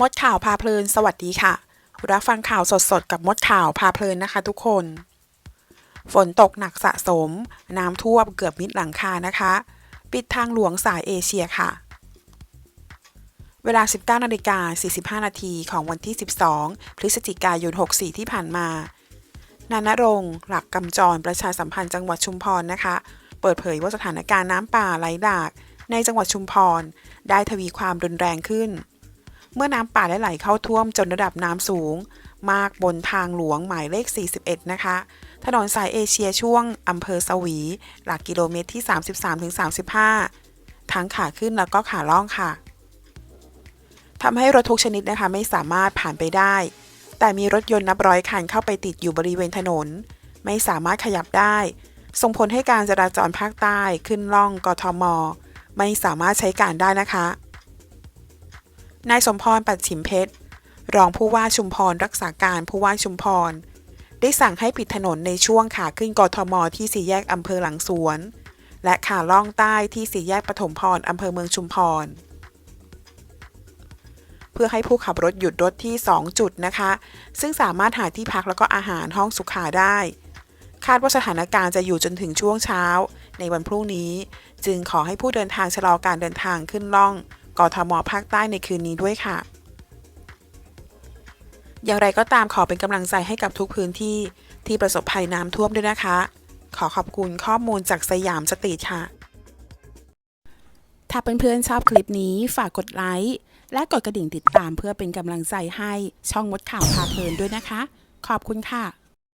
มดข่าวพาเพลิน สวัสดีค่ะรับฟังข่าวสดๆ กับมดข่าวพาเพลินนะคะทุกคน ฝนตกหนักสะสม น้ำท่วมเกือบมิดหลังคานะคะ ปิดทางหลวงสายเอเชียค่ะ เวลา 19นาฬิกา45 นาทีของวันที่ 12 พฤศจิกายน 64 ที่ผ่านมา นานรงหลักกำจรประชาสัมพันธ์จังหวัดชุมพรนะคะ เปิดเผยว่าสถานการณ์น้ำป่าไหลหลาก ในจังหวัดชุมพร ได้ทวีความรุนแรงขึ้น เมื่อน้ำป่าได้ไหลเข้าท่วมจนระดับน้ำสูง มากบนทางหลวงหมายเลข 41 นะคะ ถนนสายเอเชียช่วงอำเภอสวี หลักกิโลเมตรที่ 33-35 ทั้งขาขึ้นแล้วก็ขาล่องค่ะทำให้รถทุกชนิดนะคะไม่สามารถผ่านไปได้ แต่มีรถยนต์นับร้อยคันเข้าไปติดอยู่บริเวณถนน ไม่สามารถขยับได้ ส่งผลให้การจราจรภาคใต้ขึ้นล่องกทม ไม่สามารถใช้การได้นะคะ นายสมพรปัดฉิมเพชร รองผู้ว่าชุมพรรักษาการผู้ว่าชุมพร ได้สั่งให้ปิดถนนในช่วงขาขึ้นกทมที่สี่แยกอำเภอหลังสวน และขาล่องใต้ที่สี่แยกปฐมพรอำเภอเมืองชุมพร เพื่อให้ผู้ขับรถหยุดรถที่ 2 จุดนะคะ ซึ่งสามารถหาที่พักแล้วก็อาหารห้องสุขาได้ คาดว่าสถานการณ์จะอยู่จนถึงช่วงเช้า ในวันพรุ่งนี้ จึงขอให้ผู้เดินทางชะลอการเดินทางขึ้นล่อง กทมภาคใต้ในคืนนี้ด้วยค่ะ อย่างไรก็ตามขอเป็นกำลังใจให้กับทุกพื้นที่ที่ประสบภัยน้ำท่วมด้วยนะคะ ขอขอบคุณข้อมูลจากสยามสตรีทค่ะ ถ้าเพื่อนๆชอบคลิปนี้ฝากกดไลค์และกดกระดิ่งติดตามเพื่อเป็นกำลังใจให้ช่องมดข่าวพาเพลินด้วยนะคะ ขอบคุณค่ะ